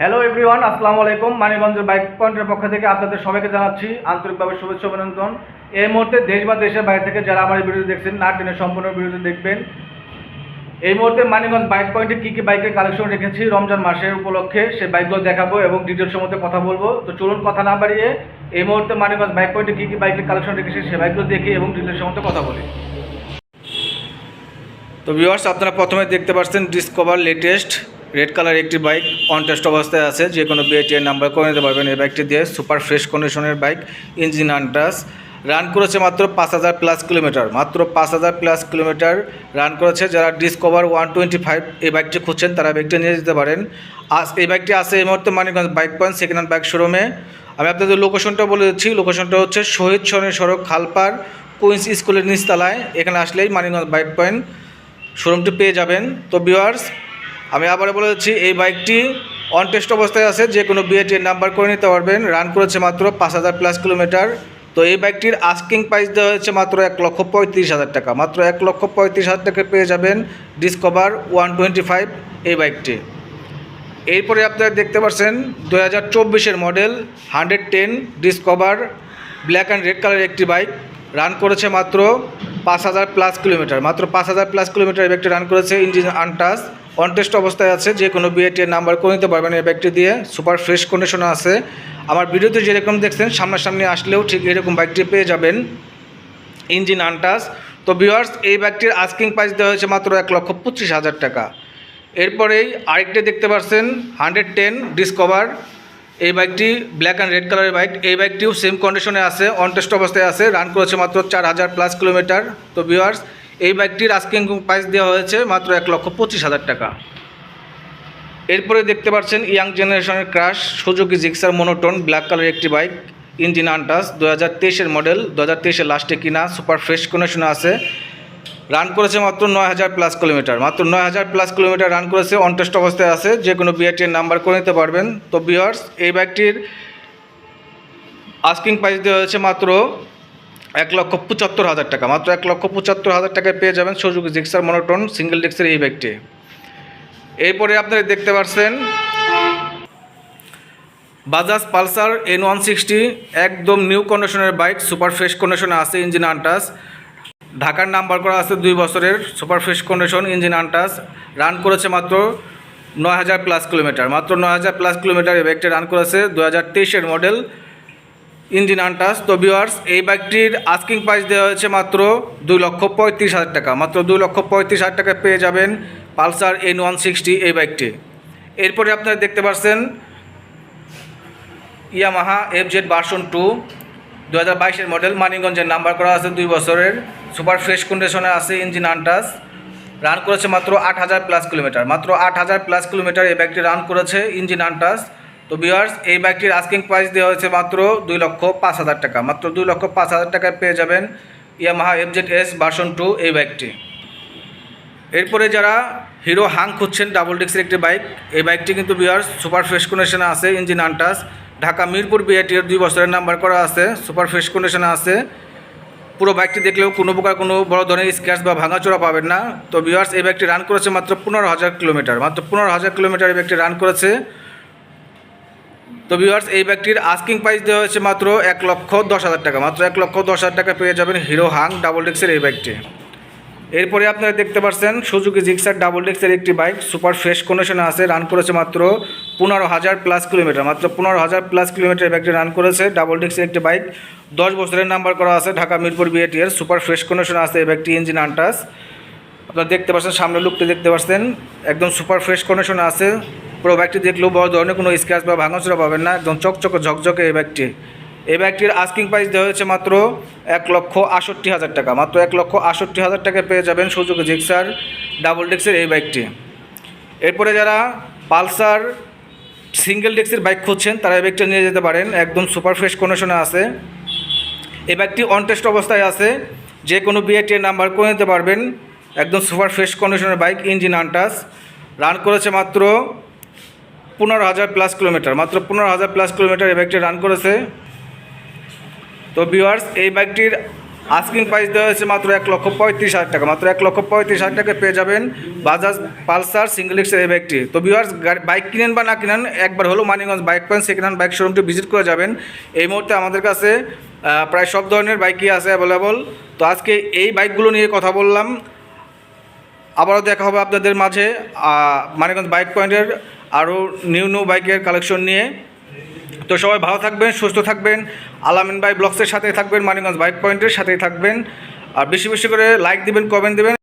Hello everyone আসসালামু আলাইকুম। মানিগঞ্জের bike পয়েন্টের পক্ষ থেকে আপনাদের সবাইকে জানাচ্ছি আন্তরিকভাবে শুভেচ্ছা অভিনন্দন। এই মুহূর্তে দেশ বা দেশের বাইরে থেকে যারা আমার ভিডিও দেখছেন, না টেনে সম্পূর্ণ ভিডিওটি দেখবেন। এই মুহূর্তে মানিগঞ্জ বাইক পয়েন্টে কী কী বাইকের কালেকশন রেখেছি রমজান মাসের উপলক্ষে সেই বাইকগুলো দেখাবো এবং ডিটেলস মধ্যে কথা বলব। তো চলুন কথা না বাড়িয়ে এই মুহূর্তে মানিগঞ্জ বাইক পয়েন্টে কী কী বাইকের কালেকশন রেখেছি সেই বাইকগুলো দেখি এবং ডিটেলস মধ্যে কথা বলি। তো ভিউয়ার্স আপনারা প্রথমে দেখতে পাচ্ছেন ডিসকভার লেটেস্ট রেড কালার একটি বাইক অন টেস্ট অবস্থায় আছে। যে কোনো বিআইটিএর নাম্বার করে নিতে পারবেন এই বাইকটি দিয়ে। সুপার ফ্রেশ কন্ডিশনের বাইক ইঞ্জিন আনটাস রান করেছে মাত্র পাঁচ হাজার প্লাস কিলোমিটার মাত্র পাঁচ হাজার প্লাস কিলোমিটার রান করেছে। যারা ডিসকভার ওয়ান টোয়েন্টি ফাইভ এই বাইকটি খুঁজছেন, তারা বাইকটি নিয়ে যেতে পারেন। আজ এই বাইকটি আছে এই মুহূর্তে Manikganj bike point second hand bike শোরুমে আমি আপনাদের লোকেশনটা বলে দিচ্ছি। লোকেশনটা হচ্ছে শহীদ সরণি সড়ক খালপার কুইন্স স্কুলের নিচতলায়। এখানে আসলেই মানিকগঞ্জ বাইক পয়েন্ট শোরুমটি পেয়ে যাবেন। তো ভিউয়ার্স আমি আবার বলে দিচ্ছি, এই বাইকটি অন টেস্ট অবস্থায় আছে, যে কোনো বিএটির নাম্বার করে নিতে পারবেন। রান করেছে মাত্র পাঁচ হাজার প্লাস কিলোমিটার তো এই বাইকটির আস্কিং প্রাইস দেওয়া হয়েছে মাত্র এক লক্ষ পঁয়ত্রিশ হাজার টাকা। মাত্র এক লক্ষ পঁয়ত্রিশ হাজার টাকা পেয়ে যাবেন ডিসকভার ওয়ান টোয়েন্টি ফাইভ এই বাইকটি। এরপরে আপনারা দেখতে পাচ্ছেন দু হাজার চব্বিশের model hundred ten Discover black and red কালারের একটি বাইক। রান করেছে মাত্র পাঁচ হাজার প্লাস কিলোমিটার মাত্র পাঁচ হাজার প্লাস কিলোমিটার এই বাইকটি রান করেছে ইঞ্জিন আনটাস অনটেস্ট অবস্থায় আছে, যে কোনো বিএটির নাম্বার করে নিতে পারবেন এই বাইকটি দিয়ে। সুপার ফ্রেশ কন্ডিশনে আছে। আমার ভিডিওতে যেরকম দেখছেন, সামনাসামনি আসলেও ঠিক এরকম বাইকটি পেয়ে যাবেন। ইঞ্জিন আনটাস তো ভিউয়ার্স এই বাইকটির আস্কিং প্রাইস দেওয়া হয়েছে মাত্র এক লক্ষ পঁচিশ হাজার টাকা। এরপরেই আরেকটি দেখতে পাচ্ছেন হান্ড্রেড টেন ডিসকভার এই বাইকটি ব্ল্যাক অ্যান্ড রেড কালারের বাইক এই বাইকটিও সেম কন্ডিশনে আছে অন টেস্ট অবস্থায় আছে রান করেছে মাত্র চার হাজার প্লাস কিলোমিটার তো ভিউয়ার্স এই বাইকটির আস্কিং প্রাইস দেওয়া হয়েছে মাত্র এক লক্ষ পঁচিশ হাজার টাকা। এরপরে দেখতে পাচ্ছেন ইয়াং জেনারেশনের crush Suzuki Gixxer monotone black কালারের একটি বাইক ইঞ্জিন আন্টাস দু হাজার তেইশের মডেল দু হাজার তেইশের লাস্টে কিনা সুপার ফ্রেশ কন্ডিশনে আছে। রান করেছে মাত্র নয় হাজার প্লাস কিলোমিটার মাত্র নয় হাজার প্লাস কিলোমিটার রান করেছে অনটেস্ট অবস্থায় আছে। যে কোনো বিআরটির নাম্বার করে নিতে পারবেন। তো বিহার্স এই বাইকটির আস্কিং প্রাইস দেওয়া হয়েছে মাত্র এক লক্ষ পঁচাত্তর হাজার টাকা। মাত্র এক লক্ষ পঁচাত্তর হাজার টাকায় পেয়ে যাবেন সুজুকি জিক্সার মনোটন সিঙ্গেল ডিক্সের এই বাইকটি এরপরে আপনারা দেখতে পাচ্ছেন Bajaj Pulsar N one sixty, একদম নিউ কন্ডিশনের বাইক, সুপার ফ্রেশ কন্ডিশনে আছে ইঞ্জিন আনটাস। ঢাকার নাম্বার করা আছে দুই বছরের super fresh condition engine untouched. Run করেছে মাত্র নয় হাজার প্লাস কিলোমিটার। মাত্র নয় হাজার প্লাস কিলোমিটার এই বাইকটি রান করেছে। দু হাজার তেইশের মডেল ইঞ্জিন আনটাস, তো ভিউয়ার্স এই বাইকটির আস্কিং প্রাইস দেওয়া হয়েছে মাত্র দুই লক্ষ পঁয়ত্রিশ হাজার টাকা। মাত্র দুই লক্ষ পঁয়ত্রিশ হাজার টাকা পেয়ে যাবেন পালসার এন ওয়ান সিক্সটি এই বাইকটি এরপরে আপনারা দেখতে পাচ্ছেন Yamaha F Z version two দু হাজার বাইশের মডেল মানিগঞ্জের নাম্বার করা আছে দুই বছরের। সুপার ফ্রেশ কন্ডিশনে আছে ইঞ্জিন আনটাস। রান করেছে মাত্র আট হাজার প্লাস কিলোমিটার মাত্র আট হাজার প্লাস কিলোমিটার এই বাইকটি রান করেছে ইঞ্জিন আনটাস। তো বিয়ার্স এই বাইকটির আস্কিং প্রাইস দেওয়া হয়েছে মাত্র দুই লক্ষ পাঁচ হাজার টাকা। মাত্র দুই লক্ষ পাঁচ হাজার টাকায় পেয়ে যাবেন Yamaha F Z S version two এই বাইকটি এরপরে যারা হিরো হাং খুঁজছেন ডাবল ডিক্সের একটি বাইক এই বাইকটি কিন্তু বিয়ার্স সুপার ফ্রেশ কন্ডিশনে আছে ইঞ্জিন আনটাস ঢাকা মিরপুর বিআইটির দুই বছরের নাম্বার করা আছে সুপার ফ্রেশ কন্ডিশনে আছে। পুরো বাইকটি দেখলেও কোনো প্রকার কোনো বড় ধরনের স্ক্র্যাচ বা ভাঙাচোরা পাবেন না। তো বিয়ার্স এই বাইকটি রান করেছে মাত্র পনেরো হাজার কিলোমিটার। মাত্র পনেরো হাজার কিলোমিটার এই বাইকটি রান করেছে। তো ভিউয়ার্স এই ব্যাগটির আস্কিং প্রাইস দেওয়া হয়েছে মাত্র এক লক্ষ দশ হাজার টাকা। মাত্র এক লক্ষ দশ হাজার টাকা পেয়ে যাবেন হিরো হাং ডাবল ডিক্সের এই ব্যাগটি এরপরে আপনারা দেখতে পাচ্ছেন সুজুকি জিক্সার ডাবল ডিক্সের একটি বাইক সুপার ফ্রেশ কন্ডিশনে আছে রান করেছে মাত্র পনেরো হাজার প্লাস কিলোমিটার মাত্র পনেরো হাজার প্লাস কিলোমিটার ব্যাগটি রান করেছে। ডাবল ডিক্সের একটি বাইক দশ বছরের নাম্বার করা আছে ঢাকা মিরপুর বিএটিএর সুপার ফ্রেশ কন্ডিশনে আছে এই ব্যাগটি ইঞ্জিন আনটাস আপনারা দেখতে পাচ্ছেন সামনে লুকটি দেখতে পাচ্ছেন একদম সুপার ফ্রেশ কন্ডিশনে আছে। পুরো বাইকটি দেখলেও বড় ধরনের কোনো স্ক্র্যাচ বা ভাঙাচোরা পাবেন না। একদম চকচকে ঝকঝকে এই ব্যাগটি এই ব্যাগটির আস্কিং প্রাইস দেওয়া হয়েছে মাত্র এক লক্ষ আষট্টি হাজার টাকা। মাত্র এক লক্ষ আষট্টি হাজার টাকা পেয়ে যাবেন সুযোগ জিক্সার ডাবল ডিক্সের এই বাইকটি এরপরে যারা পালসার সিঙ্গেল ডিক্সের বাইক খুঁজছেন, তারা এই বাইকটা নিয়ে যেতে পারেন। একদম সুপার ফ্রেশ কন্ডিশনে আছে। এই বাইকটি অন টেস্ট অবস্থায় আছে। যে কোনো বিআইটির নাম্বার করে নিতে পারবেন। একদম সুপার ফ্রেশ কন্ডিশনের বাইক ইঞ্জিন আনটাস রান করেছে মাত্র পনেরো হাজার প্লাস কিলোমিটার মাত্র পনেরো হাজার প্লাস কিলোমিটার এই বাইকটি রান করেছে। তো ভিউয়ার্স এই বাইকটির আস্কিং প্রাইস দেওয়া হয়েছে মাত্র এক লক্ষ পঁয়ত্রিশ হাজার টাকা। মাত্র এক লক্ষ পঁয়ত্রিশ হাজার টাকা পেয়ে যাবেন বাজাজ পালসার সিঙ্গেল এক্সের এই বাইকটি তো ভিউয়ার্স বাইক কিনেন বা না কিনেন একবার হলো Manikganj bike point second hand bike শোরুমটি visit করে যাবেন। এই মুহূর্তে আমাদের কাছে প্রায় সব ধরনের বাইকই আছে অ্যাভেলেবল তো আজকে এই বাইকগুলো নিয়ে কথা বললাম। আবারও দেখা হবে আপনাদের মাঝে আহ, মানিকগঞ্জ বাইক পয়েন্টের আরও নিউ নিউ বাইকের কালেকশন নিয়ে। তো সবাই ভালো থাকবেন, সুস্থ থাকবেন। আলামিন ভাই ব্লগসের সাথে থাকবেন মানিগঞ্জ বাইক পয়েন্টের সাথেই থাকবেন। আর বেশি বেশি করে লাইক দিবেন কমেন্ট দিবেন।